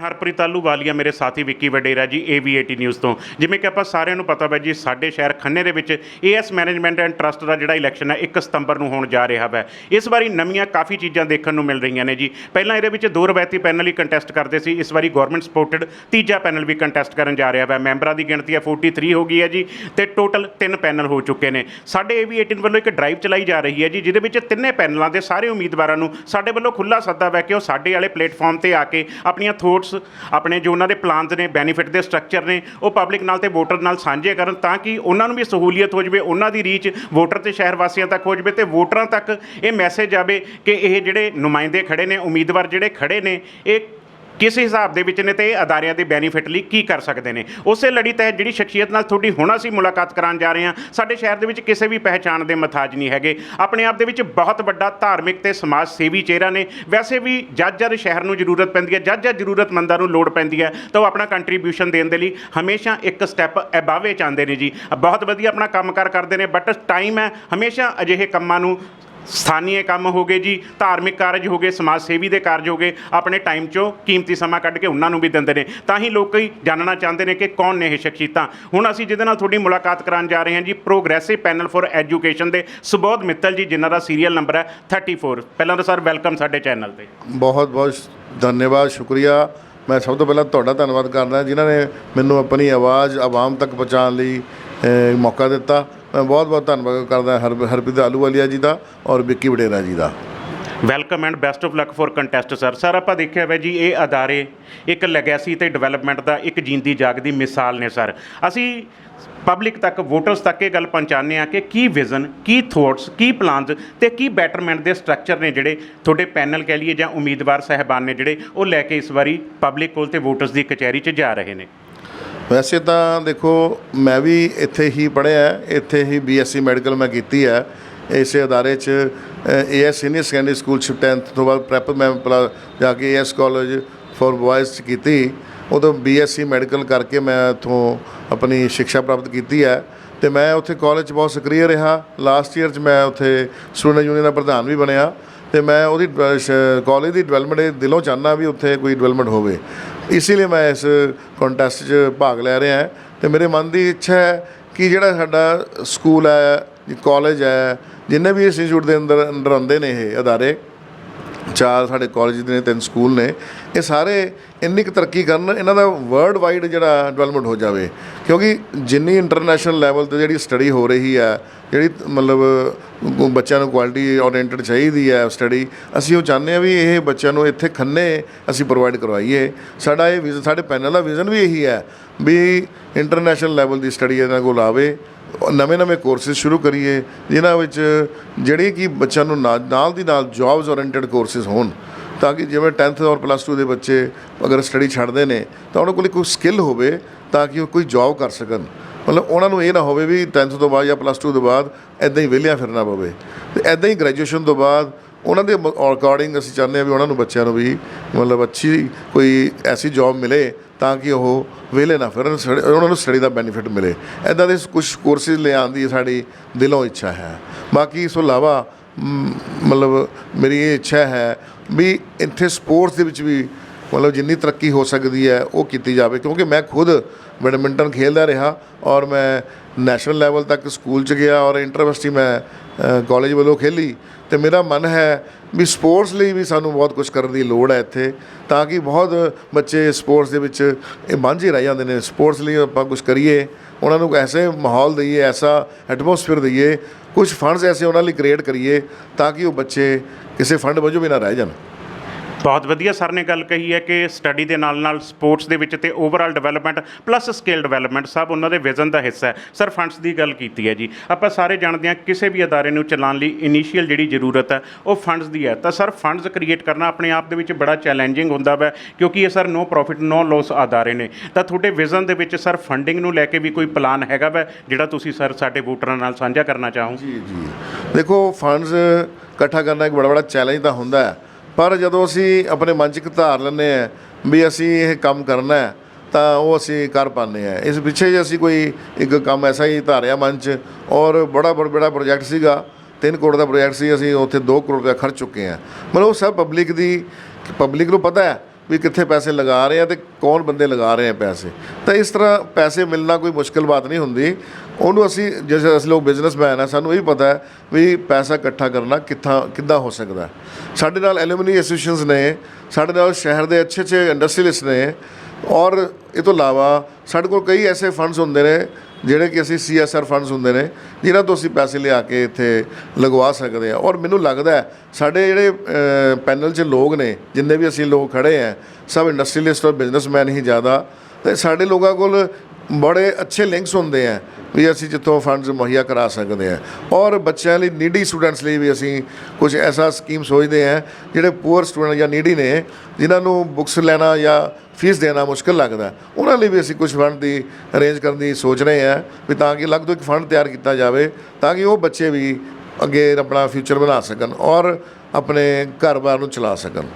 ਹਰਪ੍ਰੀਤ ਆਲੂ ਆਲੂਵਾਲੀਆ ਮੇਰੇ ਸਾਥੀ ਵਿੱਕੀ ਵਡੇਰਾ ਜੀ AV80 ਨਿਊਜ਼ ਤੋਂ। ਜਿਵੇਂ ਕਿ ਆਪਾਂ ਸਾਰਿਆਂ ਨੂੰ ਪਤਾ ਹੈ ਜੀ, ਸਾਡੇ ਸ਼ਹਿਰ ਖੰਨੇ ਦੇ ਵਿੱਚ AS ਮੈਨੇਜਮੈਂਟ ਐਂਡ ਟਰਸਟ ਦਾ ਜਿਹੜਾ ਇਲੈਕਸ਼ਨ ਹੈ 1 ਸਤੰਬਰ ਨੂੰ ਹੋਣ ਜਾ ਰਿਹਾ ਹੈ ਇਸ ਵਾਰੀ ਨਵੀਆਂ ਕਾਫੀ ਚੀਜ਼ਾਂ ਦੇਖਣ ਨੂੰ ਮਿਲ ਰਹੀਆਂ ਨੇ ਜੀ। ਪਹਿਲਾਂ ਇਹਦੇ ਵਿੱਚ ਦੋ ਰਵਾਇਤੀ ਪੈਨਲ ਹੀ ਕੰਟੈਸਟ ਕਰਦੇ ਸੀ। ਇਸ ਵਾਰੀ ਗਵਰਨਮੈਂਟ ਸਪੋਰਟਡ ਤੀਜਾ ਪੈਨਲ ਵੀ ਕੰਟੈਸਟ ਕਰਨ ਜਾ ਰਿਹਾ ਹੈ ਮੈਂਬਰਾਂ ਦੀ ਗਿਣਤੀ ਹੈ 43 ਹੋ ਗਈ ਹੈ ਜੀ ਤੇ ਟੋਟਲ ਤਿੰਨ ਪੈਨਲ ਹੋ ਚੁੱਕੇ ਨੇ। ਸਾਡੇ AV18 ਵੱਲੋਂ ਇੱਕ ਡਰਾਈਵ ਚਲਾਈ ਜਾ ਰਹੀ ਹੈ ਜੀ, ਜਿਹਦੇ ਵਿੱਚ ਤਿੰਨੇ ਪੈਨਲਾਂ ਦੇ ਸਾਰੇ ਉਮੀਦਵਾਰਾਂ ਨੂੰ ਸਾਡੇ ਵੱਲੋਂ ਖੁੱਲਾ ਸੱਦਾ ਹੈ ਕਿ ਉਹ ਸਾਡੇ ਵਾਲੇ ਪਲੇਟਫਾਰਮ ਤੇ ਆ ਕੇ ਆਪਣੀਆਂ ਥੋਟਸ ਉਸ ਆਪਣੇ ਜੋ ਉਹਨਾਂ ਦੇ ਪਲਾਨਸ ਨੇ ਬੈਨੀਫਿਟ ਦੇ ਸਟਰਕਚਰ ਨੇ, ਉਹ ਪਬਲਿਕ ਨਾਲ ਤੇ ਵੋਟਰ ਨਾਲ ਸਾਂਝੇ ਕਰਨ ਤਾਂ ਕਿ ਉਹਨਾਂ ਨੂੰ ਵੀ ਸਹੂਲੀਅਤ ਹੋ ਜਾਵੇ, ਉਹਨਾਂ ਦੀ ਰੀਚ ਵੋਟਰ ਤੇ ਸ਼ਹਿਰ ਵਾਸੀਆਂ ਤੱਕ ਹੋ ਜਾਵੇ ਤੇ ਵੋਟਰਾਂ ਤੱਕ ਇਹ ਮੈਸੇਜ ਆਵੇ ਕਿ ਇਹ ਜਿਹੜੇ ਨੁਮਾਇੰਦੇ ਖੜੇ ਨੇ, ਉਮੀਦਵਾਰ ਜਿਹੜੇ ਖੜੇ ਨੇ, ਇਹ ਕਿਸ ਹਿਸਾਬ ਦੇ ਵਿੱਚ ਨੇ ਤੇ ਇਹ ਅਦਾਰਿਆਂ ਦੇ ਬੈਨੀਫਿਟ ਲਈ ਕੀ ਕਰ ਸਕਦੇ ਨੇ? ਉਸੇ ਲੜੀ ਤਹਿਤ ਜਿਹੜੀ ਸ਼ਖਸੀਅਤ ਨਾਲ ਤੁਹਾਡੀ ਹੁਣ ਅਸੀਂ ਮੁਲਾਕਾਤ ਕਰਾਉਣ ਜਾ ਰਹੇ ਹਾਂ। ਸਾਡੇ ਸ਼ਹਿਰ ਦੇ ਵਿੱਚ ਕਿਸੇ ਵੀ ਪਹਿਚਾਣ ਦੇ ਮਥਾਜ ਨਹੀਂ ਹੈਗੇ। ਆਪਣੇ ਆਪ ਦੇ ਵਿੱਚ ਬਹੁਤ ਵੱਡਾ ਧਾਰਮਿਕ ਤੇ ਸਮਾਜ ਸੇਵੀ ਚਿਹਰਾ ਨੇ। ਵੈਸੇ ਵੀ ਜੱਜ ਜਦ ਸ਼ਹਿਰ ਨੂੰ ਜ਼ਰੂਰਤ ਪੈਂਦੀ ਹੈ। ਜੱਜ ਜਦ ਜ਼ਰੂਰਤਮੰਦਾਂ ਨੂੰ ਲੋੜ ਪੈਂਦੀ ਹੈ। ਤਾਂ ਉਹ ਆਪਣਾ ਕੰਟਰੀਬਿਊਸ਼ਨ ਦੇਣ ਦੇ ਲਈ ਹਮੇਸ਼ਾ ਇੱਕ ਸਟੈਪ ਐਬਾਵੇ ਚਾਹੁੰਦੇ ਨੇ ਜੀ। ਬਹੁਤ ਵਧੀਆ ਆਪਣਾ ਕੰਮਕਾਰ ਕਰਦੇ ਨੇ ਬਟ ਟਾਈਮ ਹੈ। ਹਮੇਸ਼ਾ ਅਜਿਹੇ ਕੰਮਾਂ ਨੂੰ ਸਥਾਨੀਏ ਕੰਮ ਹੋ ਗਏ ਜੀ, ਧਾਰਮਿਕ ਕਾਰਜ ਹੋ ਗਏ, ਸਮਾਜ ਸੇਵੀ ਦੇ ਕਾਰਜ ਹੋ ਗਏ, ਆਪਣੇ ਟਾਈਮ 'ਚੋਂ ਕੀਮਤੀ ਸਮਾਂ ਕੱਢ ਕੇ ਉਹਨਾਂ ਨੂੰ ਵੀ ਦਿੰਦੇ ਨੇ। ਤਾਂ ਹੀ ਲੋਕ ਹੀ ਜਾਣਨਾ ਚਾਹੁੰਦੇ ਨੇ ਕਿ ਕੌਣ ਨੇ ਇਹ ਸ਼ਖਸੀਅਤਾਂ। ਹੁਣ ਅਸੀਂ ਜਿਹਦੇ ਨਾਲ ਤੁਹਾਡੀ ਮੁਲਾਕਾਤ ਕਰਾਉਣ ਜਾ ਰਹੇ ਹਾਂ ਜੀ ਪ੍ਰੋਗਰੈਸਿਵ ਪੈਨਲ ਫॉर ਐਜੂਕੇਸ਼ਨ ਦੇ ਸੁਬੋਧ ਮਿੱਤਲ ਜੀ, ਜਿਨ੍ਹਾਂ ਦਾ ਸੀਰੀਅਲ ਨੰਬਰ ਹੈ 34 ਪਹਿਲਾਂ ਤਾਂ ਸਰ ਵੈਲਕਮ ਸਾਡੇ ਚੈਨਲ ਤੇ। ਬਹੁਤ ਬਹੁਤ ਧੰਨਵਾਦ, ਸ਼ੁਕਰੀਆ। ਮੈਂ ਸਭ ਤੋਂ ਪਹਿਲਾਂ ਤੁਹਾਡਾ ਧੰਨਵਾਦ ਕਰਦਾ, ਜਿਨ੍ਹਾਂ ਨੇ ਮੈਨੂੰ ਆਪਣੀ ਆਵਾਜ਼ ਆਵਾਮ ਤੱਕ ਪਹੁੰਚਾਉਣ ਲਈ ਮੌਕਾ ਦਿੱਤਾ। ਮੈਂ ਬਹੁਤ ਬਹੁਤ ਧੰਨਵਾਦ ਕਰਦਾ ਹਰ ਹਰਪ੍ਰੀਤ ਆਲੂਵਾਲੀਆ ਜੀ ਦਾ ਔਰ ਵਿੱਕੀ ਵਡੇਰਾ ਜੀ ਦਾ। Welcome and best of luck for contest sir sir ਆਪਾਂ ਦੇਖਿਆ ਹੈ ਜੀ, ਇਹ ਅਦਾਰੇ ਇੱਕ ਲੈਗੇਸੀ ਤੇ ਡਿਵੈਲਪਮੈਂਟ ਦਾ ਇੱਕ ਜੀਂਦੀ ਜਾਗਦੀ ਮਿਸਾਲ ਨੇ ਸਰ ਅਸੀਂ ਪਬਲਿਕ ਤੱਕ ਵੋਟਰਸ ਤੱਕ ਇਹ ਗੱਲ ਪਹੁੰਚਾਉਂਦੇ ਆ ਕਿ ਕੀ ਵਿਜ਼ਨ ਕੀ ਥੋਟਸ ਕੀ ਪਲਾਨਸ ਤੇ ਕੀ ਬੈਟਰਮੈਂਟ ਦੇ ਸਟਰਕਚਰ ਨੇ ਜਿਹੜੇ ਤੁਹਾਡੇ ਪੈਨਲ ਕਹਿ ਲਈਏ ਜਾਂ ਉਮੀਦਵਾਰ ਸਹਿਬਾਨ ਨੇ ਜਿਹੜੇ ਉਹ ਲੈ ਕੇ ਇਸ ਵਾਰੀ ਪਬਲਿਕ ਕੋਲ ਤੇ ਵੋਟਰਸ ਦੀ ਕਚਹਿਰੀ 'ਚ ਜਾ ਰਹੇ ਨੇ। ਵੈਸੇ ਤਾਂ ਦੇਖੋ, ਮੈਂ ਵੀ ਇੱਥੇ ਹੀ ਪੜ੍ਹਿਆ ਇੱਥੇ ਹੀ ਬੀਐਸਸੀ ਮੈਡੀਕਲ ਮੈਂ ਕੀਤੀ ਹੈ। ਇਸੇ ਅਦਾਰੇ 'ਚ ਏਐਸ ਸੀਨੀਅਰ ਸੈਕੰਡਰੀ ਸਕੂਲ ਚ 10th ਤੋਂ ਬਾਅਦ ਪ੍ਰੈਪ ਮੈਂ ਪਲਾ ਜਾ ਕੇ ਏਐਸ ਕਾਲਜ ਫॉर ਬॉयਜ਼ 'ਚ ਕੀਤੀ। ਉਦੋਂ ਬੀਐਸਸੀ ਮੈਡੀਕਲ ਕਰਕੇ ਮੈਂ ਇਥੋਂ ਆਪਣੀ ਸਿੱਖਿਆ ਪ੍ਰਾਪਤ ਕੀਤੀ ਹੈ। ਤੇ ਮੈਂ ਉੱਥੇ ਕਾਲਜ ਬਹੁਤ ਸਕਰੀਅ ਰਿਹਾ। ਲਾਸਟ ਈਅਰ 'ਚ ਮੈਂ ਉੱਥੇ ਸਟੂਡੈਂਟ ਯੂਨੀਅਨ ਦਾ ਪ੍ਰਧਾਨ ਵੀ ਬਣਿਆ। ਤੇ ਮੈਂ ਉਹਦੀ ਕਾਲਜ ਦੀ ਡਿਵੈਲਪਮੈਂਟ ਦਿਲੋਂ ਚਾਹੁੰਦਾ ਵੀ ਉੱਥੇ ਕੋਈ ਡਿਵੈਲਪਮੈਂਟ ਹੋਵੇ। ਇਸੇ ਲਈ ਮੈਂ ਇਸ ਕੰਟੈਸਟ 'ਚ ਭਾਗ ਲੈ ਰਿਹਾ ਹਾਂ ਤੇ ਮੇਰੇ ਮਨ ਦੀ ਇੱਛਾ ਹੈ ਕਿ ਜਿਹੜਾ ਸਾਡਾ ਸਕੂਲ ਹੈ ਕਾਲਜ ਹੈ, ਜਿੰਨੇ ਵੀ ਇੰਸਟੀਚਿਊਟ ਦੇ ਅੰਦਰ ਅੰਦਰ ਆਉਂਦੇ ਨੇ ਇਹ ਅਦਾਰੇ ਚਾਰ ਸਾਡੇ ਕਾਲਜ ਦੇ ਨੇ, ਤਿੰਨ ਸਕੂਲ ਨੇ, ਇਹ ਸਾਰੇ ਇੰਨੀ ਕੁ ਤਰੱਕੀ ਕਰਨ ਇਹਨਾਂ ਦਾ ਵਰਲਡ ਵਾਈਡ ਜਿਹੜਾ ਡਿਵੈਲਪਮੈਂਟ ਹੋ ਜਾਵੇ। ਕਿਉਂਕਿ ਜਿੰਨੀ ਇੰਟਰਨੈਸ਼ਨਲ ਲੈਵਲ ਤੇ ਜਿਹੜੀ ਸਟੱਡੀ ਹੋ ਰਹੀ ਹੈ, ਜਿਹੜੀ ਮਤਲਬ ਬੱਚਿਆਂ ਨੂੰ ਕੁਆਲਿਟੀ ਓਰੀਐਂਟਡ ਚਾਹੀਦੀ ਹੈ ਸਟੱਡੀ ਅਸੀਂ ਉਹ ਚਾਹੁੰਦੇ ਹਾਂ ਵੀ ਇਹ ਬੱਚਿਆਂ ਨੂੰ ਇੱਥੇ ਖੰਨੇ ਅਸੀਂ ਪ੍ਰੋਵਾਈਡ ਕਰਵਾਈਏ। ਸਾਡਾ ਇਹ ਵਿਜ਼ਨ ਸਾਡੇ ਪੈਨਲ ਦਾ ਵਿਜ਼ਨ ਵੀ ਇਹੀ ਹੈ ਵੀ ਇੰਟਰਨੈਸ਼ਨਲ ਲੈਵਲ ਦੀ ਸਟੱਡੀ ਇਹਨਾਂ ਕੋਲ ਆਵੇ। ਨਵੇਂ ਨਵੇਂ ਕੋਰਸਿਸ ਸ਼ੁਰੂ ਕਰੀਏ, ਜਿਨ੍ਹਾਂ ਵਿੱਚ ਜਿਹੜੇ ਕਿ ਬੱਚਿਆਂ ਨੂੰ ਨਾਲ ਨਾਲ ਦੀ ਨਾਲ ਜੌਬਸ ਓਰੀਐਂਟਡ ਕੋਰਸਿਸ ਹੋਣ, ਤਾਂ ਕਿ ਜਿਵੇਂ 10th ਔਰ ਪਲੱਸ 2 ਦੇ ਬੱਚੇ ਅਗਰ ਸਟੱਡੀ ਛੱਡਦੇ ਨੇ, ਤਾਂ ਉਹਨਾਂ ਕੋਲ ਕੋਈ ਸਕਿੱਲ ਹੋਵੇ ਤਾਂ ਕਿ ਉਹ ਕੋਈ ਜੌਬ ਕਰ ਸਕਣ। ਮਤਲਬ ਉਹਨਾਂ ਨੂੰ ਇਹ ਨਾ ਹੋਵੇ ਵੀ 10th ਤੋਂ ਬਾਅਦ ਜਾਂ ਪਲੱਸ 2 ਤੋਂ ਬਾਅਦ ਐਦਾਂ ਹੀ ਵਿਹਲਿਆਂ ਫਿਰਨਾ ਪਵੇ। ਤੇ ਐਦਾਂ ਹੀ ਗ੍ਰੈਜੂਏਸ਼ਨ ਤੋਂ ਬਾਅਦ ਉਹਨਾਂ ਦੇ ਅਕੋਰਡਿੰਗ ਅਸੀਂ ਚਾਹੁੰਦੇ ਹਾਂ ਵੀ ਉਹਨਾਂ ਨੂੰ ਬੱਚਿਆਂ ਨੂੰ ਵੀ ਮਤਲਬ ਅੱਛੀ ਕੋਈ ਐਸੀ ਜੌਬ ਮਿਲੇ ਤਾਂ ਕਿ ਉਹ ਵਿਹਲੇ ਨਾ ਫਿਰਨ ਸਟੱਡੀ- ਉਹਨਾਂ ਨੂੰ ਸਟੱਡੀ ਦਾ ਬੈਨੀਫਿਟ ਮਿਲੇ। ਐਦਾਂ ਦੇ ਕੁਝ ਕੋਰਸਿਸ ਲਿਆਉਣ ਦੀ ਸਾਡੀ ਦਿਲੋਂ ਇੱਛਾ ਹੈ। ਬਾਕੀ ਇਸ ਤੋਂ ਇਲਾਵਾ ਮਤਲਬ ਮੇਰੀ ਇਹ ਇੱਛਾ ਹੈ ਵੀ ਇੱਥੇ ਸਪੋਰਟਸ ਦੇ ਵਿੱਚ ਵੀ ਮਤਲਬ ਜਿੰਨੀ ਤਰੱਕੀ ਹੋ ਸਕਦੀ ਹੈ, ਉਹ ਕੀਤੀ ਜਾਵੇ। ਕਿਉਂਕਿ ਮੈਂ ਖੁਦ ਬੈਡਮਿੰਟਨ ਖੇਡਦਾ ਰਿਹਾ ਔਰ ਮੈਂ ਨੈਸ਼ਨਲ ਲੈਵਲ ਤੱਕ ਸਕੂਲ ਚ ਗਿਆ ਔਰ ਇੰਟਰਵਿਊਨਿਵਰਸਿਟੀ ਮੈਂ ਕਾਲਜ ਵੱਲੋਂ ਖੇਲੀ। ਤੇ ਮੇਰਾ ਮਨ ਹੈ ਵੀ ਸਪੋਰਟਸ ਲਈ ਵੀ ਸਾਨੂੰ ਬਹੁਤ ਕੁਝ ਕਰਨ ਦੀ ਲੋੜ ਹੈ ਇੱਥੇ, ਤਾਂ ਕਿ ਬਹੁਤ ਬੱਚੇ ਸਪੋਰਟਸ ਦੇ ਵਿੱਚ ਇਹ ਵਾਂਝੇ ਰਹਿ ਜਾਂਦੇ ਨੇ। ਸਪੋਰਟਸ ਲਈ ਆਪਾਂ ਕੁਝ ਕਰੀਏ, ਉਹਨਾਂ ਨੂੰ ਐਸੇ ਮਾਹੌਲ ਦਈਏ, ਐਸਾ ਐਟਮੋਸਫੇਅਰ ਦਈਏ ਕੁਝ ਫੰਡਸ ਐਸੇ ਉਹਨਾਂ ਲਈ ਕ੍ਰੀਏਟ ਕਰੀਏ, ਤਾਂ ਕਿ ਉਹ ਬੱਚੇ ਕਿਸੇ ਫੰਡ ਵਜੋਂ ਵੀ ਨਾ ਰਹਿ ਜਾਣ। ਬਹੁਤ ਵਧੀਆ ਸਰ ਨੇ ਗੱਲ ਕਹੀ ਹੈ ਕਿ ਸਟੱਡੀ ਦੇ ਨਾਲ ਨਾਲ ਸਪੋਰਟਸ ਦੇ ਵਿੱਚ ਤੇ overall development plus skill development ਸਭ ਉਹਨਾਂ ਦੇ ਵਿਜ਼ਨ ਦਾ ਹਿੱਸਾ ਹੈ। ਸਰ ਫੰਡਸ ਦੀ ਗੱਲ ਕੀਤੀ ਹੈ ਜੀ। ਆਪਾਂ ਸਾਰੇ ਜਾਣਦੇ ਹਾਂ ਕਿਸੇ ਵੀ ਅਦਾਰੇ ਨੂੰ ਚਲਾਉਣ ਲਈ ਇਨੀਸ਼ੀਅਲ ਜਿਹੜੀ ਜ਼ਰੂਰਤ ਹੈ, ਉਹ ਫੰਡਸ ਦੀ ਹੈ। ਤਾਂ ਸਰ ਫੰਡਸ ਕ੍ਰੀਏਟ ਕਰਨਾ ਆਪਣੇ ਆਪ ਦੇ ਵਿੱਚ ਬੜਾ ਚੈਲੰਜਿੰਗ ਹੁੰਦਾ ਵਾ, ਕਿਉਂਕਿ ਇਹ sir no profit no loss ਅਦਾਰੇ ਨੇ। ਤਾਂ ਤੁਹਾਡੇ ਵਿਜ਼ਨ ਦੇ ਵਿੱਚ ਸਰ ਫੰਡਿੰਗ ਨੂੰ ਲੈ ਕੇ ਵੀ ਕੋਈ ਪਲਾਨ ਹੈਗਾ ਵੈ, ਜਿਹੜਾ ਤੁਸੀਂ ਸਰ ਸਾਡੇ ਵੋਟਰਾਂ ਨਾਲ ਸਾਂਝਾ ਕਰਨਾ ਚਾਹੋ? ਜੀ ਜੀ। ਦੇਖੋ ਫੰਡਸ ਇਕੱਠਾ ਕਰਨਾ ਇੱਕ ਬੜਾ ਬੜਾ ਚੈਲੰਜ ਤਾਂ ਹੁੰਦਾ ਹੈ। ਪਰ ਜਦੋਂ ਅਸੀਂ ਆਪਣੇ ਮਨ 'ਚ ਇੱਕ ਧਾਰ ਲੈਂਦੇ ਆ ਵੀ ਅਸੀਂ ਇਹ ਕੰਮ ਕਰਨਾ ਹੈ, ਤਾਂ ਉਹ ਅਸੀਂ ਕਰ ਪਾਉਂਦੇ ਆ ਇਸ ਪਿੱਛੇ ਜੇ ਅਸੀਂ ਕੋਈ ਇੱਕ ਕੰਮ ਐਸਾ ਹੀ ਧਾਰਿਆ ਮਨ 'ਚ ਔਰ ਬੜਾ ਬੜਾ ਬੜਾ ਪ੍ਰੋਜੈਕਟ ਸੀਗਾ। 3 ਕਰੋੜ ਦਾ ਪ੍ਰੋਜੈਕਟ ਸੀ, ਅਸੀਂ ਉੱਥੇ 2 ਕਰੋੜ ਰੁਪਏ ਖਰਚ ਚੁੱਕੇ ਆ ਮਤਲਬ ਉਹ ਸਭ ਪਬਲਿਕ ਦੀ ਪਬਲਿਕ ਨੂੰ ਪਤਾ ਹੈ ਵੀ ਕਿੱਥੇ ਪੈਸੇ ਲਗਾ ਰਹੇ ਆ ਤੇ ਕੌਣ ਬੰਦੇ ਲਗਾ ਰਹੇ ਆ ਪੈਸੇ। ਤਾਂ ਇਸ ਤਰ੍ਹਾਂ ਪੈਸੇ ਮਿਲਣਾ ਕੋਈ ਮੁਸ਼ਕਲ ਬਾਤ ਨਹੀਂ ਹੁੰਦੀ। ਉਹਨੂੰ ਅਸੀਂ ਜਿਵੇਂ ਅਸੀਂ ਲੋਕ ਬਿਜ਼ਨਸਮੈਨ ਆ, ਸਾਨੂੰ ਇਹ ਪਤਾ ਹੈ ਵੀ ਪੈਸਾ ਇਕੱਠਾ ਕਰਨਾ ਕਿੱਥਾਂ, ਕਿੱਦਾਂ ਹੋ ਸਕਦਾ। ਸਾਡੇ ਨਾਲ ਐਲੂਮਨੀ ਐਸੋਸੀਏਸ਼ਨਸ ਨੇ, ਸਾਡੇ ਨਾਲ ਸ਼ਹਿਰ ਦੇ ਅੱਛੇ ਅੱਛੇ ਇੰਡਸਟਰੀਲਿਸਟ ਨੇ ਔਰ ਇਹ ਤੋਂ ਇਲਾਵਾ ਸਾਡੇ ਕੋਲ ਕਈ ਐਸੇ ਫੰਡਸ ਹੁੰਦੇ ਨੇ ਜਿਹੜੇ ਕਿ ਅਸੀਂ ਸੀਐਸਆਰ ਫੰਡਸ ਹੁੰਦੇ ਨੇ, ਜਿਨ੍ਹਾਂ ਤੋਂ ਅਸੀਂ ਪੈਸੇ ਲਿਆ ਕੇ ਇੱਥੇ ਲਗਵਾ ਸਕਦੇ ਆ ਔਰ ਮੈਨੂੰ ਲੱਗਦਾ ਹੈ, ਸਾਡੇ ਜਿਹੜੇ ਪੈਨਲ 'ਚ ਲੋਕ ਨੇ, ਜਿੰਨੇ ਵੀ ਅਸੀਂ ਲੋਕ ਖੜੇ ਆ ਸਭ ਇੰਡਸਟਰੀਲਿਸਟ ਔਰ ਬਿਜ਼ਨਸਮੈਨ ਹੀ ਜ਼ਿਆਦਾ। ਤੇ ਸਾਡੇ ਲੋਕਾਂ ਕੋਲ ਬੜੇ ਅੱਛੇ ਲਿੰਕਸ ਹੁੰਦੇ ਆ ਵੀ ਅਸੀਂ ਜਿੱਥੋਂ ਫੰਡਸ ਮੁਹੱਈਆ ਕਰਾ ਸਕਦੇ ਆ। ਔਰ ਬੱਚਿਆਂ ਲਈ ਨੀਡੀ ਸਟੂਡੈਂਟਸ ਲਈ ਵੀ ਅਸੀਂ ਕੁਝ ਐਸਾ ਸਕੀਮ ਸੋਚਦੇ ਆ, ਜਿਹੜੇ ਪੂਅਰ ਸਟੂਡੈਂਟ ਜਾਂ ਨੀਡੀ ਨੇ, ਜਿਨ੍ਹਾਂ ਨੂੰ ਬੁੱਕਸ ਲੈਣਾ ਜਾਂ ਫੀਸ ਦੇਣਾ ਮੁਸ਼ਕਲ ਲੱਗਦਾ। ਉਹਨਾਂ ਲਈ ਵੀ ਅਸੀਂ ਕੁਝ ਫੰਡ ਦੀ ਅਰੇਂਜ ਕਰਨ ਦੀ ਸੋਚ ਰਹੇ ਆ ਵੀ ਤਾਂ ਕਿ ਅਲੱਗ ਤੋਂ ਇੱਕ ਫੰਡ ਤਿਆਰ ਕੀਤਾ ਜਾਵੇ, ਤਾਂ ਕਿ ਉਹ ਬੱਚੇ ਵੀ ਅੱਗੇ ਆਪਣਾ ਫਿਊਚਰ ਬਣਾ ਸਕਣ ਔਰ ਆਪਣੇ ਘਰ-ਬਾਰ ਨੂੰ ਚਲਾ ਸਕਣ।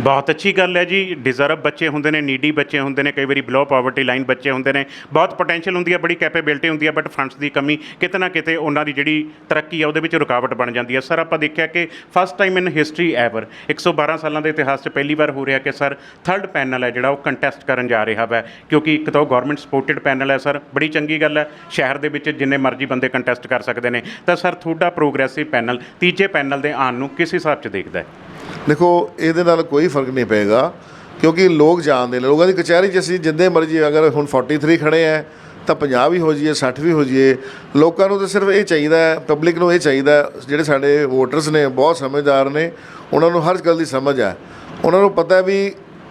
ਬਹੁਤ ਅੱਛੀ ਗੱਲ ਹੈ ਜੀ। ਡਿਜ਼ਰਵ ਬੱਚੇ ਹੁੰਦੇ ਨੇ ਨੀਡੀ ਬੱਚੇ ਹੁੰਦੇ ਨੇ, ਕਈ ਵਾਰੀ ਬਿਲੋ ਪਾਵਰਟੀ ਲਾਈਨ ਬੱਚੇ ਹੁੰਦੇ ਨੇ। ਬਹੁਤ ਪੋਟੈਂਸ਼ੀਅਲ ਹੁੰਦੀ ਹੈ, ਬੜੀ ਕੈਪੇਬਿਲਿਟੀ ਹੁੰਦੀ ਹੈ ਬਟ ਫੰਡਸ ਦੀ ਕਮੀ ਕਿਤੇ ਨਾ ਕਿਤੇ ਉਹਨਾਂ ਦੀ ਜਿਹੜੀ ਤਰੱਕੀ ਆ ਉਹਦੇ ਵਿੱਚ ਰੁਕਾਵਟ ਬਣ ਜਾਂਦੀ ਹੈ। ਸਰ ਆਪਾਂ ਦੇਖਿਆ ਕਿ first time in history ever 112 ਸਾਲਾਂ ਦੇ ਇਤਿਹਾਸ 'ਚ ਪਹਿਲੀ ਵਾਰ ਹੋ ਰਿਹਾ ਕਿ ਸਰ ਥਰਡ ਪੈਨਲ ਹੈ ਜਿਹੜਾ, ਉਹ ਕੰਟੈਸਟ ਕਰਨ ਜਾ ਰਿਹਾ ਹੈ ਕਿਉਂਕਿ ਇੱਕ ਤਾਂ ਉਹ ਗਵਰਨਮੈਂਟ ਸਪੋਰਟਡ ਪੈਨਲ ਹੈ ਸਰ ਬੜੀ ਚੰਗੀ ਗੱਲ ਹੈ। ਸ਼ਹਿਰ ਦੇ ਵਿੱਚ ਜਿੰਨੇ ਮਰਜ਼ੀ ਬੰਦੇ ਕੰਟੈਸਟ ਕਰ ਸਕਦੇ ਨੇ। ਤਾਂ ਸਰ ਤੁਹਾਡਾ ਪ੍ਰੋਗਰੈਸਿਵ ਪੈਨਲ ਤੀਜੇ ਪੈਨਲ ਦੇ ਆਉਣ ਨੂੰ ਕਿਸ ਹਿਸਾਬ 'ਚ ਦੇਖਦਾ ਹੈ? ਦੇਖੋ, ਇਹਦੇ ਨਾਲ ਕੋਈ ਫ਼ਰਕ ਨਹੀਂ ਪਏਗਾ, ਕਿਉਂਕਿ ਲੋਕ ਜਾਣਦੇ ਨੇ। ਲੋਕਾਂ ਦੀ ਕਚਹਿਰੀ 'ਚ ਅਸੀਂ ਜਿੰਨੇ ਮਰਜ਼ੀ ਅਗਰ ਹੁਣ 43 ਖੜੇ ਆ ਤਾਂ 50 ਵੀ ਹੋ ਜਾਈਏ 60 ਵੀ ਹੋ ਜਾਈਏ। ਲੋਕਾਂ ਨੂੰ ਤਾਂ ਸਿਰਫ ਇਹ ਚਾਹੀਦਾ ਹੈ ਪਬਲਿਕ ਨੂੰ ਇਹ ਚਾਹੀਦਾ ਜਿਹੜੇ ਸਾਡੇ ਵੋਟਰਸ ਨੇ, ਬਹੁਤ ਸਮਝਦਾਰ ਨੇ, ਉਹਨਾਂ ਨੂੰ ਹਰ ਗੱਲ ਦੀ ਸਮਝ ਹੈ ਉਹਨਾਂ ਨੂੰ ਪਤਾ ਵੀ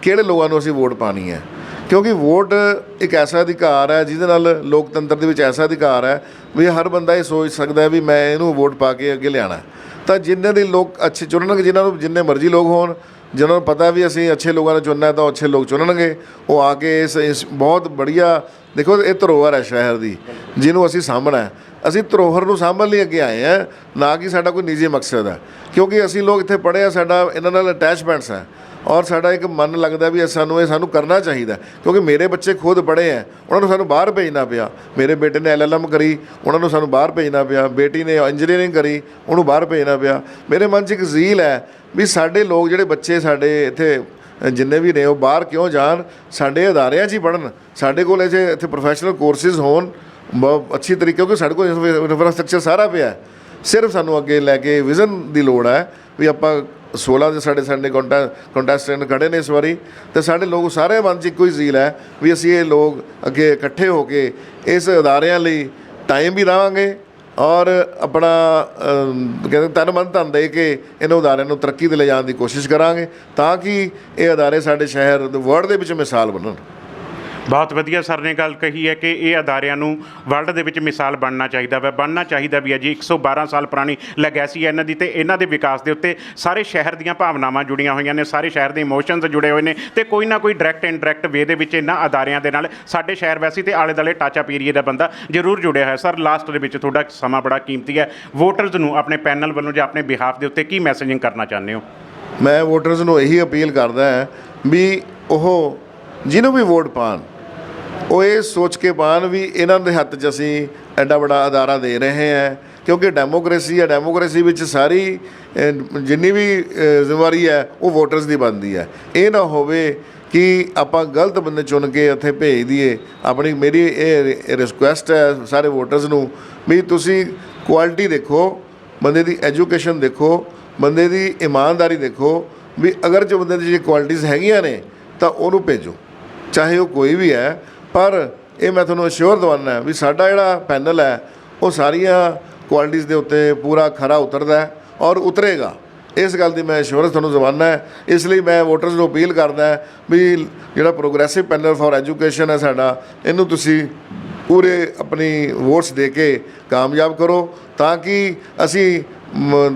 ਕਿਹੜੇ ਲੋਕਾਂ ਨੂੰ ਅਸੀਂ ਵੋਟ ਪਾਣੀ ਹੈ ਕਿਉਂਕਿ ਵੋਟ ਇੱਕ ਐਸਾ ਅਧਿਕਾਰ ਹੈ ਜਿਹਦੇ ਨਾਲ ਲੋਕਤੰਤਰ ਦੇ ਵਿੱਚ ਐਸਾ ਅਧਿਕਾਰ ਹੈ ਵੀ ਹਰ ਬੰਦਾ ਇਹ ਸੋਚ ਸਕਦਾ ਹੈ ਵੀ ਮੈਂ ਇਹਨੂੰ ਵੋਟ ਪਾ ਕੇ ਅੱਗੇ ਲਿਆਣਾ ਤਾਂ ਜਿੰਨੇ ਦੇ ਲੋਕ ਅੱਛੇ ਚੁਣਨਗੇ, ਜਿਨ੍ਹਾਂ ਨੂੰ ਜਿੰਨੇ ਮਰਜ਼ੀ ਲੋਕ ਹੋਣ, ਜਿਨ੍ਹਾਂ ਨੂੰ ਪਤਾ ਵੀ ਅਸੀਂ ਅੱਛੇ ਲੋਕਾਂ ਨੂੰ ਚੁਣਨਾ ਹੈ ਤਾਂ ਉਹ ਅੱਛੇ ਲੋਕ ਚੁਣਨਗੇ। ਉਹ ਆ ਕੇ ਇਸ ਇਸ ਬਹੁਤ ਬੜੀਆ, ਦੇਖੋ ਇਹ ਧਰੋਹਰ ਹੈ ਸ਼ਹਿਰ ਦੀ, ਜਿਹਨੂੰ ਅਸੀਂ ਸਾਂਭਣਾ ਅਸੀਂ ਧਰੋਹਰ ਨੂੰ ਸਾਂਭਣ ਲਈ ਅੱਗੇ ਆਏ ਹਾਂ, ਨਾ ਕਿ ਸਾਡਾ ਕੋਈ ਨਿੱਜੀ ਮਕਸਦ ਹੈ। ਕਿਉਂਕਿ ਅਸੀਂ ਲੋਕ ਇੱਥੇ ਪੜ੍ਹੇ ਆ, ਸਾਡਾ ਇਹਨਾਂ ਨਾਲ ਅਟੈਚਮੈਂਟਸ ਹੈ। ਔਰ ਸਾਡਾ ਇੱਕ ਮਨ ਲੱਗਦਾ ਵੀ ਸਾਨੂੰ, ਇਹ ਸਾਨੂੰ ਕਰਨਾ ਚਾਹੀਦਾ ਕਿਉਂਕਿ ਮੇਰੇ ਬੱਚੇ ਖੁਦ ਪੜ੍ਹੇ ਆ ਉਹਨਾਂ ਨੂੰ ਸਾਨੂੰ ਬਾਹਰ ਭੇਜਣਾ ਪਿਆ। ਮੇਰੇ ਬੇਟੇ ਨੇ ਐਲਐਲਐਮ ਕਰੀ, ਉਹਨਾਂ ਨੂੰ ਸਾਨੂੰ ਬਾਹਰ ਭੇਜਣਾ ਪਿਆ। ਬੇਟੀ ਨੇ ਇੰਜੀਨੀਅਰਿੰਗ ਕਰੀ, ਉਹਨੂੰ ਬਾਹਰ ਭੇਜਣਾ ਪਿਆ। ਮੇਰੇ ਮਨ 'ਚ ਇੱਕ ਜ਼ੀਲ ਹੈ ਵੀ ਸਾਡੇ ਲੋਕ ਜਿਹੜੇ ਬੱਚੇ ਸਾਡੇ ਇੱਥੇ ਜਿੰਨੇ ਵੀ ਨੇ, ਉਹ ਬਾਹਰ ਕਿਉਂ ਜਾਣ? ਸਾਡੇ ਅਦਾਰਿਆਂ 'ਚ ਹੀ ਪੜ੍ਹਨ। ਸਾਡੇ ਕੋਲ ਇੱਥੇ ਇੱਥੇ ਪ੍ਰੋਫੈਸ਼ਨਲ ਕੋਰਸਿਸ ਹੋਣ ਬਹੁਤ ਅੱਛੀ ਤਰੀਕੇ, ਕਿਉਂਕਿ ਸਾਡੇ ਕੋਲ ਇਨਫਰਾਸਟ੍ਰਕਚਰ ਸਾਰਾ ਪਿਆ ਸਿਰਫ ਸਾਨੂੰ ਅੱਗੇ ਲੈ ਕੇ ਵਿਜ਼ਨ ਦੀ ਲੋੜ ਹੈ ਵੀ ਆਪਾਂ 16 ਦੇ ਸਾਡੇ ਸਾਡੇ ਕੰਟੈਸਟੈਂਟ ਖੜੇ ਨੇ ਇਸ ਵਾਰੀ ਤੇ ਸਾਡੇ ਲੋਕ ਸਾਰੇ ਮਨ 'ਚ ਇੱਕੋ ਹੀ ਜ਼ੀਲ ਹੈ ਵੀ ਅਸੀਂ ਇਹ ਲੋਕ ਅੱਗੇ ਇਕੱਠੇ ਹੋ ਕੇ ਇਸ ਅਦਾਰਿਆਂ ਲਈ ਟਾਈਮ ਵੀ ਲਾਵਾਂਗੇ ਔਰ ਆਪਣਾ ਕਹਿੰਦੇ ਤਨ ਮਨ ਧਨ ਦੇ ਕੇ ਇਹਨਾਂ ਅਦਾਰਿਆਂ ਨੂੰ ਤਰੱਕੀ ਤੇ ਲੈ ਜਾਣ ਦੀ ਕੋਸ਼ਿਸ਼ ਕਰਾਂਗੇ ਤਾਂ ਕਿ ਇਹ ਅਦਾਰੇ ਸਾਡੇ ਸ਼ਹਿਰ ਦੇ ਵਰਲਡ ਦੇ ਵਿੱਚ ਮਿਸਾਲ ਬਣਨ। ਬਹੁਤ ਵਧੀਆ ਸਰ ਨੇ ਗੱਲ ਕਹੀ ਹੈ ਕਿ ਇਹ ਅਦਾਰਿਆਂ ਨੂੰ ਵਰਲਡ ਦੇ ਵਿੱਚ ਮਿਸਾਲ ਬਣਨਾ ਚਾਹੀਦਾ ਵਾ। ਬਣਨਾ ਚਾਹੀਦਾ ਵੀ ਹੈ ਜੀ। 112 ਸਾਲ ਪੁਰਾਣੀ ਲੈਗੈਸੀ ਹੈ ਇਹਨਾਂ ਦੀ ਤੇ ਇਹਨਾਂ ਦੇ ਵਿਕਾਸ ਦੇ ਉੱਤੇ ਸਾਰੇ ਸ਼ਹਿਰ ਦੀਆਂ ਭਾਵਨਾਵਾਂ ਜੁੜੀਆਂ ਹੋਈਆਂ ਨੇ, ਸਾਰੇ ਸ਼ਹਿਰ ਦੇ ਇਮੋਸ਼ਨਸ ਜੁੜੇ ਹੋਏ ਨੇ ਤੇ ਕੋਈ ਨਾ ਕੋਈ ਡਾਇਰੈਕਟ ਇਨਡਾਇਰੈਕਟ ਵੇ ਦੇ ਵਿੱਚ ਇਹਨਾਂ ਅਦਾਰਿਆਂ ਦੇ ਨਾਲ ਸਾਡੇ ਸ਼ਹਿਰ ਵੈਸੀ ਤੇ ਆਲੇ ਦੁਆਲੇ ਟਾਚਾ ਪੀਰੀਏ ਦਾ ਬੰਦਾ ਜ਼ਰੂਰ ਜੁੜਿਆ ਹੋਇਆ। ਸਰ ਲਾਸਟ ਦੇ ਵਿੱਚ ਤੁਹਾਡਾ ਸਮਾਂ ਬੜਾ ਕੀਮਤੀ ਹੈ। ਵੋਟਰਸ ਨੂੰ, ਆਪਣੇ ਪੈਨਲ ਵੱਲੋਂ ਜਾਂ ਆਪਣੇ ਬਿਹਾਫ ਦੇ ਉੱਤੇ ਕੀ ਮੈਸੇਜਿੰਗ ਕਰਨਾ ਚਾਹੁੰਦੇ ਹੋ? ਮੈਂ ਵੋਟਰਸ ਨੂੰ ਇਹੀ ਅਪੀਲ ਕਰਦਾ ਹਾਂ ਵੀ ਉਹ ਜਿਹਨੂੰ ਵੀ ਵੋਟ ਪਾਣ ਉਹ ਇਹ ਸੋਚ ਕੇ ਪਾਣ ਵੀ ਇਹਨਾਂ ਦੇ ਹੱਥ 'ਚ ਅਸੀਂ ਐਡਾ ਵੱਡਾ ਅਦਾਰਾ ਦੇ ਰਹੇ ਹਾਂ, ਕਿਉਂਕਿ ਡੈਮੋਕ੍ਰੇਸੀ ਹੈ, ਡੈਮੋਕ੍ਰੇਸੀ ਵਿੱਚ ਸਾਰੀ ਜਿੰਨੀ ਵੀ ਜ਼ਿੰਮੇਵਾਰੀ ਹੈ, ਉਹ ਵੋਟਰਸ ਦੀ ਬਣਦੀ ਹੈ। ਇਹ ਨਾ ਹੋਵੇ ਕਿ ਆਪਾਂ ਗਲਤ ਬੰਦੇ ਚੁਣ ਕੇ ਉੱਥੇ ਭੇਜ ਦਈਏ। ਆਪਣੀ, ਮੇਰੀ ਇਹ ਰਿਕੁਐਸਟ ਹੈ ਸਾਰੇ ਵੋਟਰਸ ਨੂੰ ਵੀ ਤੁਸੀਂ ਕੁਆਲਿਟੀ ਦੇਖੋ, ਬੰਦੇ ਦੀ ਐਜੂਕੇਸ਼ਨ ਦੇਖੋ, ਬੰਦੇ ਦੀ ਇਮਾਨਦਾਰੀ ਦੇਖੋ ਵੀ ਅਗਰ ਜੋ ਬੰਦੇ ਦੀ ਜਿਹੜੀ ਕੁਆਲਿਟੀਆਂ ਹੈਗੀਆਂ ਨੇ, ਤਾਂ ਉਹਨੂੰ ਭੇਜੋ। ਚਾਹੇ ਉਹ ਕੋਈ ਵੀ ਹੈ ਪਰ ਇਹ ਮੈਂ ਤੁਹਾਨੂੰ ਅਸ਼ੋਰ ਦਵਾਨਾ ਵੀ ਸਾਡਾ ਜਿਹੜਾ ਪੈਨਲ ਹੈ, ਉਹ ਸਾਰੀਆਂ ਕੁਆਲਿਟੀਆਂ ਦੇ ਉੱਤੇ ਪੂਰਾ ਖਰਾ ਉਤਰਦਾ ਹੈ ਔਰ ਉਤਰੇਗਾ। ਇਸ ਗੱਲ ਦੀ ਮੈਂ ਅਸ਼ੋਰੈਂਸ ਤੁਹਾਨੂੰ ਦਵਾਨਾ ਹੈ। ਇਸ ਲਈ ਮੈਂ ਵੋਟਰਸ ਨੂੰ ਅਪੀਲ ਕਰਦਾ ਵੀ ਜਿਹੜਾ ਪ੍ਰੋਗਰੈਸਿਵ ਪੈਨਲ ਫਾਰ ਐਜੂਕੇਸ਼ਨ ਹੈ ਸਾਡਾ, ਇਹਨੂੰ ਤੁਸੀਂ ਪੂਰੇ ਆਪਣੀ ਵੋਟਸ ਦੇ ਕੇ ਕਾਮਯਾਬ ਕਰੋ ਤਾਂ ਕਿ ਅਸੀਂ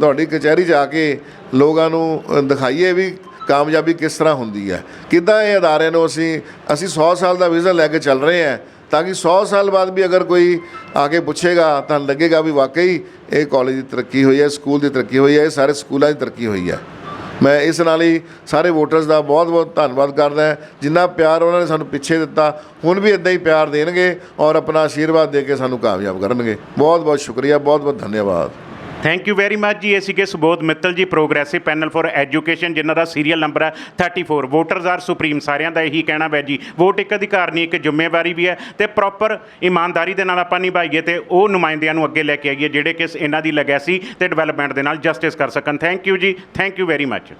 ਤੁਹਾਡੀ ਕਚਹਿਰੀ 'ਚ ਆ ਕੇ ਲੋਕਾਂ ਨੂੰ ਦਿਖਾਈਏ ਵੀ ਕਾਮਯਾਬੀ ਕਿਸ ਤਰ੍ਹਾਂ ਹੁੰਦੀ ਹੈ? ਕਿੱਦਾਂ ਇਹ ਅਦਾਰੇ ਨੂੰ ਅਸੀਂ ਅਸੀਂ 100 ਸਾਲ ਦਾ ਵਿਜ਼ਨ ਲੈ ਕੇ ਚੱਲ ਰਹੇ ਹਾਂ, ਤਾਂ ਕਿ 100 ਸਾਲ ਬਾਅਦ ਵੀ ਅਗਰ ਕੋਈ ਆ ਕੇ ਪੁੱਛੇਗਾ, ਤਾਂ ਲੱਗੇਗਾ ਵੀ ਵਾਕਈ ਇਹ ਕਾਲਜ ਦੀ ਤਰੱਕੀ ਹੋਈ ਹੈ ਸਕੂਲ ਦੀ ਤਰੱਕੀ ਹੋਈ ਹੈ, ਇਹ ਸਾਰੇ ਸਕੂਲਾਂ ਦੀ ਤਰੱਕੀ ਹੋਈ ਹੈ। ਮੈਂ ਇਸ ਨਾਲ ਹੀ ਸਾਰੇ ਵੋਟਰਸ ਦਾ ਬਹੁਤ-ਬਹੁਤ ਧੰਨਵਾਦ ਕਰਦਾ ਜਿੰਨਾ ਪਿਆਰ ਉਹਨਾਂ ਨੇ ਸਾਨੂੰ ਪਿੱਛੇ ਦਿੱਤਾ, ਹੁਣ ਵੀ ਇਦਾਂ ਹੀ ਪਿਆਰ ਦੇਣਗੇ ਔਰ ਆਪਣਾ ਆਸ਼ੀਰਵਾਦ ਦੇ ਕੇ ਸਾਨੂੰ ਕਾਮਯਾਬ ਕਰਨਗੇ। ਬਹੁਤ-ਬਹੁਤ ਸ਼ੁਕਰੀਆ, ਬਹੁਤ-ਬਹੁਤ ਧੰਨਵਾਦ। ਥੈਂਕ ਯੂ ਵੈਰੀ ਮੱਚ ਜੀ, ਇਹ ਸੀਗੇ ਸੁਬੋਧ ਮਿੱਤਲ ਜੀ ਪ੍ਰੋਗਰੈਸਿਵ ਪੈਨਲ ਫॉर ਐਜੂਕੇਸ਼ਨ ਜਿਨ੍ਹਾਂ ਦਾ ਸੀਰੀਅਲ ਨੰਬਰ ਹੈ 34 ਵੋਟਰਸ ਆਰ ਸੁਪਰੀਮ ਸਾਰਿਆਂ ਦਾ ਇਹੀ ਕਹਿਣਾ ਹੈ ਜੀ। ਵੋਟ ਇੱਕ ਅਧਿਕਾਰ ਨਹੀਂ, ਇੱਕ ਜ਼ਿੰਮੇਵਾਰੀ ਵੀ ਹੈ ਤੇ ਪ੍ਰੋਪਰ ਇਮਾਨਦਾਰੀ ਦੇ ਨਾਲ ਆਪਾਂ ਨਿਭਾਈਏ ਤੇ ਉਹ ਨੁਮਾਇੰਦਿਆਂ ਨੂੰ ਅੱਗੇ ਲੈ ਕੇ ਆਈਏ, ਜਿਹੜੇ ਕਿ ਇਹਨਾਂ ਦੀ ਲੈਗੈਸੀ ਤੇ ਡਿਵੈਲਪਮੈਂਟ ਦੇ ਨਾਲ ਜਸਟਿਸ ਕਰ ਸਕਣ। Thank you ji thank you very much